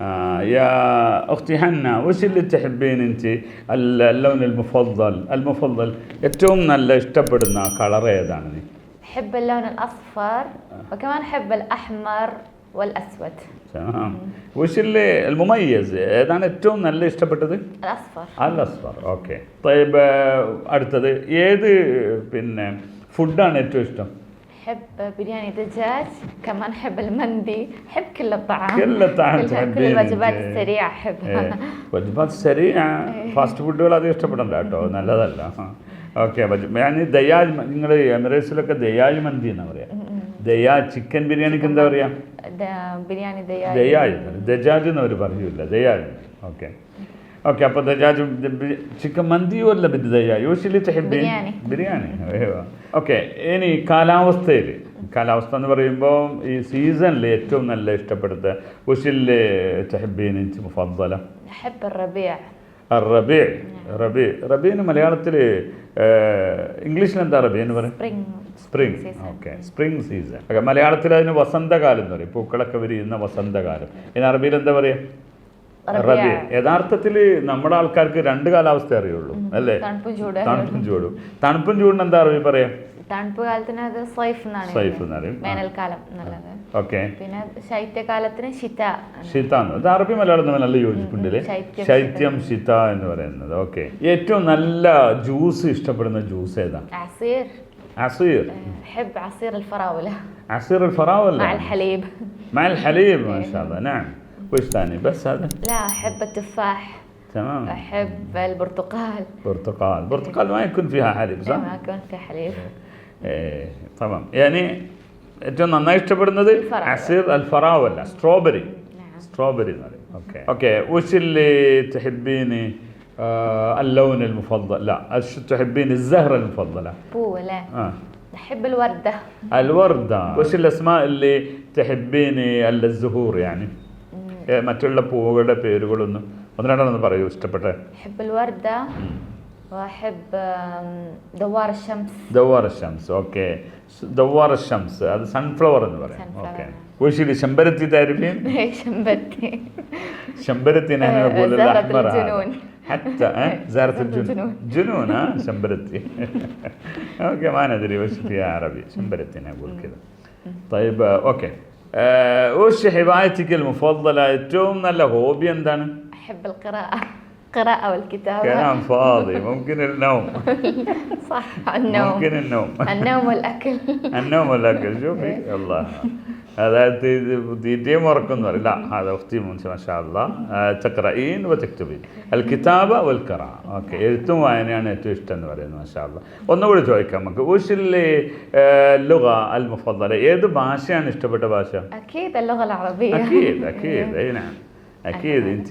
آه يا اختي حنا وش اللي تحبين انت ال- اللون المفضل المفضل ഏറ്റവും നല്ല ഇഷ്ടപ്പെടുന്ന കളർ ഏതാണ് നീ أحب اللون الأصفر وكمان أحب الأحمر والأسود تمام وش اللي المميز ഏതാണ് ഏറ്റവും നല്ല ഇഷ്ടപ്പെട്ടത് الأصفر അൽ അസ്ഫർ ഓക്കെ طيب آه، അടുത്തത് ഏത് പിന്നെ ഫുഡാണ് ഏറ്റവും ഇഷ്ടം أحب برياني دجاج كمان أحب المندي أحب كل الطعام كل الطعام كل, كل تحبين الوجبات أنت. السريعة أحبها വജ്ബാത്ത് ശരി ഫാസ്റ്റ് ഫുഡുകൾ അത് ഇഷ്ടപ്പെടണ്ട കേട്ടോ നല്ലതല്ല ഓക്കെ ഞാൻ ദയാജ് നിങ്ങൾ എമിറേറ്റ്സിലൊക്കെ ദയാജ് മന്തി എന്നാ പറയാ ദയാ ചിക്കൻ ബിരിയാണിക്ക് എന്താ പറയാ د- برياني دجاج ദയാജ് ദജാജ് എന്ന് അവർ പറയൂല ദയാജ് ഓക്കെ ഓക്കെ അപ്പോൾ ദജാജ് ചിക്കൻ മന്തിയോ അല്ല ബിദ്ദയ യൂഷ്വലി തെഹബി ബിരിയാണി. ഓക്കെ ഇനി കാലാവസ്ഥയിൽ കാലാവസ്ഥ എന്ന് പറയുമ്പോൾ ഈ സീസണിൽ ഏറ്റവും നല്ല ഇഷ്ടപ്പെടുത്ത ഉഷിൽ തെഹബീൻ മുഫദ്ദല. റബി റബി റബീന് മലയാളത്തിൽ ഇംഗ്ലീഷിൽ എന്താ റബി എന്ന് പറയും? സ്പ്രിംഗ്. Okay spring season. മലയാളത്തിൽ അതിന് വസന്തകാലം എന്ന് പറയും. പൂക്കളൊക്കെ വിരിയുന്ന വസന്തകാലം. ഇനി അറബിയിൽ എന്താ പറയുക റബി യഥാർത്ഥത്തിൽ നമ്മുടെ ആൾക്കാർക്ക് രണ്ട് കാലാവസ്ഥ അറിയുള്ളൂ അല്ലേ തണുപ്പും ചൂട് തണുപ്പും ചൂടും തണുപ്പും ചൂടിന് എന്താ അറബി പറയാം തണുപ്പ് കാലത്തിന് അത് സൈഫ് എന്നാണ് സൈഫ് ഇതിന്. എന്ന് പറയും. ആ. വേനൽക്കാലം എന്നുള്ളത് ഓക്കെ പിന്നെ ശൈത്യകാലത്തിന് ശിത ഷിതാന്ന് ഇത് അറബി മലയാളം തമ്മിൽ നല്ല യോജിപ്പുണ്ടല്ലേ ശൈത്യം, ശൈത്യം ഷിത എന്ന് പറയുന്നത് ഓക്കെ ഏറ്റവും നല്ല ജ്യൂസ് ഇഷ്ടപ്പെടുന്ന ജ്യൂസ് ഏതാ عصير അസീർ أحب عصير الفراولة عصير الفراولة مع الحليب مع الحليب ما شاء الله نعم وش ثاني؟ بس هذا؟ لا أحب التفاح. تمام. أحب البرتقال. برتقال. برتقال ما يكون فيها حليب صح؟ إيه، ما يكون فيها حليب. إيه تمام. يعني جنة نايش تبرندي؟ عصير الفراولة. ستروبري نعم. ستروبري أوكي. أوكي. وش اللي تحبيني؟ آه اللون المفضل. لا شو تحبين الزهرة المفضلة؟ بولة. آه. أحب الوردة. الوردة. آه. وش الأسماء اللي تحبيني؟ الزهور يعني؟ മറ്റുള്ള പൂവുകളുടെ പേരുകളൊന്നും ഒന്ന് രണ്ടെണ്ണം പറയൂ ഇഷ്ടപ്പെട്ടെ أحب الوردة وأحب آم، دوار الشمس ദവാർ ഷംസ് ഓക്കെ ദവാർ ഷംസ് അത് സൺഫ്ലവർ എന്ന് പറയാം Sunflower. ഓക്കെ وش شمبرتي تعرفين؟ شمبتي شمبرتي نحن آه، نقول زهرة الاحمر هذا. الجنون. حتى أه؟ زهرة الجنون الجنون. جنون ها شمبرتي اوكي ما ندري وش فيها عربي شمبرتي نقول كذا طيب آه، اوكي آه، وش هوايتك المفضلة ഏറ്റവും നല്ല ഹോബി എന്താണ് أحب القراءة قراءة والكتابة كلام فاضي ممكن النوم صح النوم ممكن النوم النوم والأكل النوم والاكل شوفي الله هذا തീറ്റയും ഉറക്കം പറയും لا هذا اختي ما شاء الله آه، تقرأين وتكتبين الكتابة والقراءة ഓക്കെ എഴുത്തും വായനയാണ് ഏറ്റവും ഇഷ്ടം എന്ന് പറയുന്നത് മാഷാ അല്ലാ ഒന്നുകൂടി ചോദിക്കാം നമുക്ക് ഉഷിലെ ലുഗ അൽ മുഫദ്ദല ഏത് ഭാഷയാണ് ഇഷ്ടപ്പെട്ട ഭാഷ أكيد اللغة العربية أكيد أكيد أي نعم أكيد أنت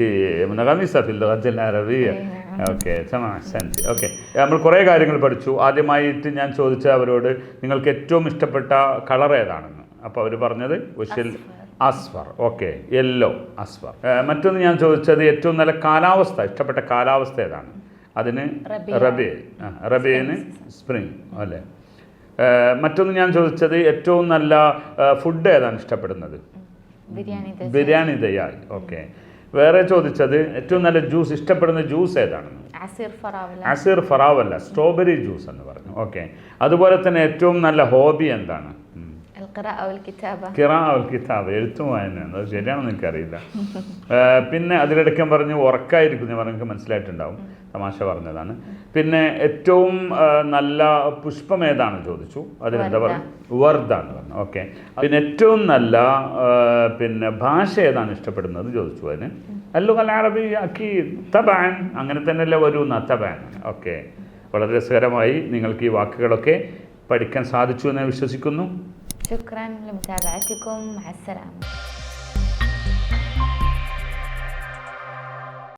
منغمسة في اللغة العربية أي نعم. ഓക്കെ തമാം അഹ്സൻതി ഓക്കെ നമ്മൾ കുറേ കാര്യങ്ങൾ പഠിച്ചു ആദ്യമായിട്ട് ഞാൻ ചോദിച്ച അവരോട് നിങ്ങൾക്ക് ഏറ്റവും ഇഷ്ടപ്പെട്ട കളർ ഏതാണെന്ന് അപ്പോൾ അവർ പറഞ്ഞത് ഉഷിൽ അസ്ഫർ ഓക്കെ യെല്ലോ അസ്ഫർ മറ്റൊന്ന് ഞാൻ ചോദിച്ചത് ഏറ്റവും നല്ല കാലാവസ്ഥ ഇഷ്ടപ്പെട്ട കാലാവസ്ഥ ഏതാണ്? അതിന് റബി റബിയന് സ്പ്രിങ് അല്ലേ? മറ്റൊന്ന് ഞാൻ ചോദിച്ചത് ഏറ്റവും നല്ല ഫുഡ് ഏതാണ് ഇഷ്ടപ്പെടുന്നത്? ബിരിയാണി ദയാൽ ഓക്കെ വേറെ ചോദിച്ചത് ഏറ്റവും നല്ല ജ്യൂസ് ഇഷ്ടപ്പെടുന്ന ജ്യൂസ് ഏതാണെന്ന് അസിർ ഫറാവല്ല സ്ട്രോബെറി ജ്യൂസ് എന്ന് പറഞ്ഞു. ഓക്കെ അതുപോലെ തന്നെ ഏറ്റവും നല്ല ഹോബി എന്താണ്? കിറാവുൽ കിതാബ് എഴുത്തും വായനയാണ് അത് ശരിയാണെന്ന് എനിക്കറിയില്ല. പിന്നെ അതിലടക്കം പറഞ്ഞ് ഉറക്കായിരിക്കും ഞാൻ പറഞ്ഞ മനസ്സിലായിട്ടുണ്ടാവും. തമാശ പറഞ്ഞതാണ്. പിന്നെ ഏറ്റവും നല്ല പുഷ്പം ഏതാണ് ചോദിച്ചു? അതിനെന്താ പറയുക വർദ്ധാണ് പറഞ്ഞു ഓക്കെ. പിന്നെ ഏറ്റവും നല്ല പിന്നെ ഭാഷ ഏതാണ് ഇഷ്ടപ്പെടുന്നത് ചോദിച്ചു അതിന്? അല്ലുകൽ അറബി അക്കി തബാൻ. അങ്ങനെ തന്നെയല്ലേ വരൂ എന്ന തബാൻ. ഓക്കെ. വളരെ രസകരമായി നിങ്ങൾക്ക് ഈ വാക്കുകളൊക്കെ പഠിക്കാൻ സാധിച്ചു എന്ന് വിശ്വസിക്കുന്നു. شكرا لمتابعتكم مع السلامة.